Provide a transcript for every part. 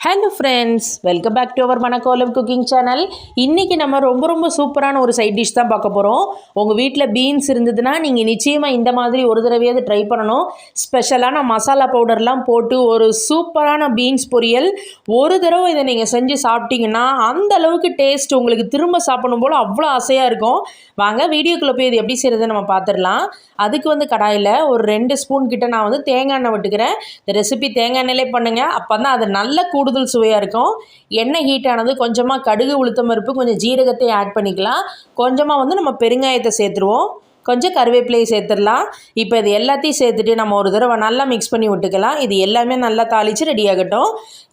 Hello friends welcome back to our Manakkolam cooking channel இன்றைக்கி நம்ம ரொம்ப ரொம்ப சூப்பரான ஒரு சைட் டிஷ் தான் பார்க்க போகிறோம் உங்கள் வீட்டில் பீன்ஸ் இருந்ததுன்னா நீங்கள் நிச்சயமாக இந்த மாதிரி ஒரு தடவையாவது ட்ரை பண்ணணும். ஸ்பெஷலான மசாலா பவுடர்லாம் போட்டு ஒரு சூப்பரான பீன்ஸ் பொரியல். ஒரு தடவை இதை நீங்கள் செஞ்சு சாப்பிட்டீங்கன்னா அந்த அளவுக்கு டேஸ்ட் உங்களுக்கு திரும்ப சாப்பிடணும் போல் அவ்வளோ ஆசையாக இருக்கும். வாங்க வீடியோக்குள்ளே போய் இது எப்படி செய்கிறது நம்ம பார்த்துடலாம். அதுக்கு வந்து கடாயில் ஒரு ரெண்டு ஸ்பூன் கிட்ட நான் வந்து தேங்காய் எண்ணெய் விட்டுக்கிறேன். இந்த ரெசிபி தேங்காய் எண்ணெயிலே பண்ணுங்கள் அப்போ தான் அது நல்ல கூடுதல் சுவையாக இருக்கும். எண்ணெய் ஹீட் ஆனது கொஞ்சமாக கடுகு உளுத்தம் பருப்பு கொஞ்சம் ஜீரகத்தை ஆட் பண்ணிக்கலாம். கொஞ்சமாக வந்து நம்ம பெருங்காயத்தை சேர்த்துருவோம். கொஞ்சம் கருவேப்பிலையை சேர்த்துடலாம். இப்போ இது எல்லாத்தையும் சேர்த்துட்டு நம்ம ஒரு தடவை நல்லா மிக்ஸ் பண்ணி விட்டுக்கலாம். இது எல்லாமே நல்லா தாளித்து ரெடி ஆகட்டும்.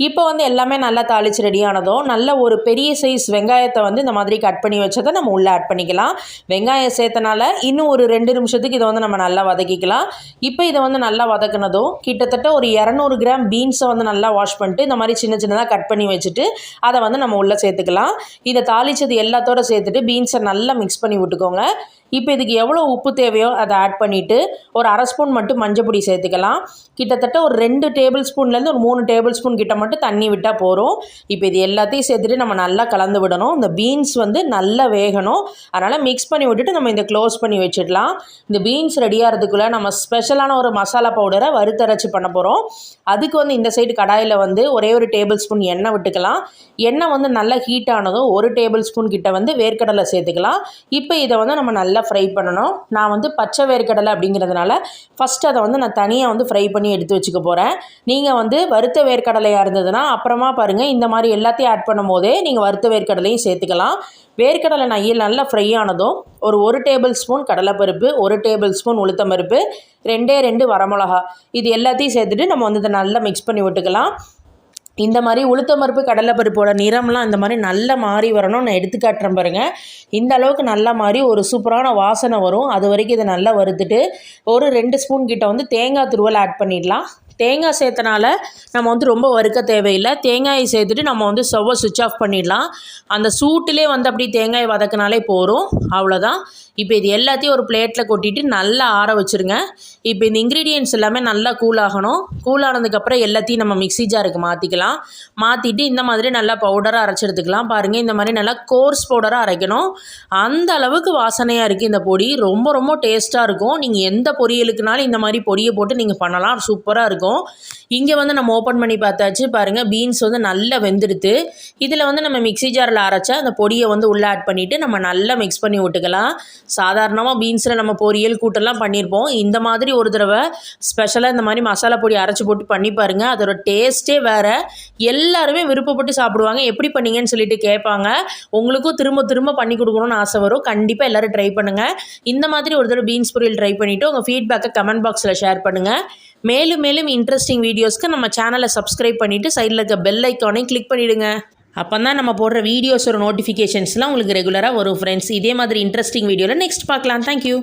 இப்போ வந்து எல்லாமே நல்லா தாளித்து ரெடி ஆனதும் நல்ல ஒரு பெரிய சைஸ் வெங்காயத்தை வந்து இந்த மாதிரி கட் பண்ணி வச்சதை நம்ம உள்ளே ஆட் பண்ணிக்கலாம். வெங்காயம் சேர்த்தனால இன்னும் ஒரு ரெண்டு நிமிஷத்துக்கு இதை வந்து நம்ம நல்லா வதக்கிக்கலாம். இப்போ இதை வந்து நல்லா வதக்குனதும் கிட்டத்தட்ட ஒரு இரநூறு கிராம் பீன்ஸை வந்து நல்லா வாஷ் பண்ணிட்டு இந்த மாதிரி சின்ன சின்னதாக கட் பண்ணி வச்சுட்டு அதை வந்து நம்ம உள்ளே சேர்த்துக்கலாம். இதை தாளித்தது எல்லாத்தோட சேர்த்துட்டு பீன்ஸை நல்லா மிக்ஸ் பண்ணி விட்டுக்கோங்க. இப்போ இதுக்கு எவ்வளோ உப்பு தேவையோ அதை ஆட் பண்ணிவிட்டு ஒரு அரை ஸ்பூன் மட்டும் மஞ்சள் பொடி சேர்த்துக்கலாம். கிட்டத்தட்ட ஒரு ரெண்டு டேபிள் ஸ்பூன்லேருந்து ஒரு மூணு டேபிள் ஸ்பூன் கிட்ட மட்டும் தண்ணி விட்டால் போகிறோம் இப்போ இது எல்லாத்தையும் சேர்த்துட்டு நம்ம நல்லா கலந்து விடணும். இந்த பீன்ஸ் வந்து நல்லா வேகணும். அதனால் மிக்ஸ் பண்ணி விட்டுட்டு நம்ம இந்த க்ளோஸ் பண்ணி வச்சிடலாம். இந்த பீன்ஸ் ரெடியாகிறதுக்குள்ளே நம்ம ஸ்பெஷலான ஒரு மசாலா பவுடரை வறுத்தரைச்சி பண்ண போகிறோம் அதுக்கு வந்து இந்த சைடு கடாயில் வந்து ஒரே ஒரு டேபிள் ஸ்பூன் எண்ணெய் விட்டுக்கலாம். எண்ணெய் வந்து நல்லா ஹீட் ஆனதும் ஒரு டேபிள் ஸ்பூன் கிட்ட வந்து வேர்க்கடலை சேர்த்துக்கலாம். இப்போ இதை வந்து நம்ம நல்லா ஃப்ரை பண்ணணும். நான் வந்து பச்சை வேர்க்கடலை அப்படிங்கிறதுனால ஃபஸ்ட் அதை வந்து நான் தனியாக வந்து ஃப்ரை பண்ணி எடுத்து வச்சுக்க போகிறேன் நீங்கள் வந்து வறுத்த வேர்க்கடலையாக இருந்ததுன்னா அப்புறமா பாருங்கள் இந்த மாதிரி எல்லாத்தையும் ஆட் பண்ணும் போதே நீங்கள் வறுத்த வேர்க்கடலையும் சேர்த்துக்கலாம். வேர்க்கடலை நையில் நல்லா ஃப்ரை ஆனதும் ஒரு ஒரு டேபிள் ஸ்பூன் கடலைப்பருப்பு ஒரு டேபிள் ஸ்பூன் உளுத்தம்பருப்பு ரெண்டே ரெண்டு வரமிளகா. இது எல்லாத்தையும் சேர்த்துட்டு நம்ம வந்து இதை நல்லா மிக்ஸ் பண்ணி விட்டுக்கலாம். இந்த மாதிரி உளுத்தம்பருப்பு கடலைப்பருப்போட நிறம்லாம் இந்த மாதிரி நல்லா மாறி வரணும். நான் எடுத்து காட்டுறேன் பாருங்கள் இந்த அளவுக்கு நல்லா மாறி ஒரு சூப்பரான வாசனை வரும். அது வரைக்கும் இதை நல்லா வறுத்துட்டு ஒரு ரெண்டு ஸ்பூன் கிட்ட வந்து தேங்காய் துருவல் ஆட் பண்ணிடலாம். தேங்காய் சேர்த்தனால நம்ம வந்து ரொம்ப வறுக்க தேவையில்லை. தேங்காயை சேர்த்துட்டு நம்ம வந்து ஸ்டவ்வை சுவிட்ச் ஆஃப் பண்ணிடலாம். அந்த சூட்டிலே வந்து அப்படி தேங்காய் வதக்கினாலே போகிறோம் அவ்வளோதான் இப்போ இது எல்லாத்தையும் ஒரு பிளேட்டில் கொட்டிட்டு நல்லா ஆற வச்சுருங்க. இப்போ இந்த இன்க்ரீடியன்ட்ஸ் எல்லாமே நல்லா கூல் ஆகணும். கூல் ஆனதுக்கப்புறம் எல்லாத்தையும் நம்ம மிக்ஸி ஜாருக்கு மாற்றிக்கலாம் மாற்றிட்டு இந்த மாதிரி நல்லா பவுடராக அரைச்சி எடுத்துக்கலாம். பாருங்கள் இந்த மாதிரி நல்லா கோர்ஸ் பவுடராக அரைக்கணும். அந்த அளவுக்கு வாசனையாக இருக்குது இந்த பொடி. ரொம்ப ரொம்ப டேஸ்ட்டாக இருக்கும். நீங்கள் எந்த பொரியலுக்குனாலும் இந்த மாதிரி பொடியை போட்டு நீங்கள் பண்ணலாம். சூப்பராக இருக்கும். இங்கே வந்து நம்ம ஓப்பன் பண்ணி பார்த்தாச்சு. பாருங்கள் பீன்ஸ் வந்து நல்லா வெந்துடுது. இதில் வந்து நம்ம மிக்ஸி ஜாரில் அரைச்சா அந்த பொடியை வந்து உள்ளே ஆட் பண்ணிவிட்டு நம்ம நல்லா மிக்ஸ் பண்ணி விட்டுக்கலாம். சாதாரணமாக பீன்ஸில் நம்ம பொரியல் கூட்டெல்லாம் பண்ணியிருப்போம் இந்த மாதிரி ஒரு தடவை ஸ்பெஷலாக இந்த மாதிரி மசாலா பொடி அரைச்சி போட்டு பண்ணி பாருங்கள் அதோட டேஸ்ட்டே வேறு. எல்லாருமே விருப்பப்பட்டு சாப்பிடுவாங்க. எப்படி பண்ணீங்கன்னு சொல்லிட்டு கேட்பாங்க. உங்களுக்கும் திரும்ப திரும்ப பண்ணி கொடுக்கணும்னு ஆசை வரும். கண்டிப்பாக எல்லோரும் ட்ரை பண்ணுங்கள் இந்த மாதிரி ஒரு தடவை பீன்ஸ் பொரியல் ட்ரை பண்ணிவிட்டு உங்கள் ஃபீட்பேக்கை கமெண்ட் பாக்ஸில் ஷேர் பண்ணுங்கள் மேலும் மேலும் இன்ட்ரெஸ்டிங் வீடியோஸ்க்கு நம்ம சேனலை சப்ஸ்கிரைப் பண்ணிவிட்டு சைடில் இருக்க பெல் ஐக்கானையும் கிளிக் பண்ணிவிடுங்க அப்போ தான் நம்ம போடுற வீடியோஸோட நோட்டிஃபிகேஷன்ஸ்லாம் உங்களுக்கு ரெகுலராக வரும் ஃப்ரெண்ட்ஸ் இதே மாதிரி இன்ட்ரெஸ்டிங் வீடியோவில் நெக்ஸ்ட் பார்க்கலாம். தேங்க்யூ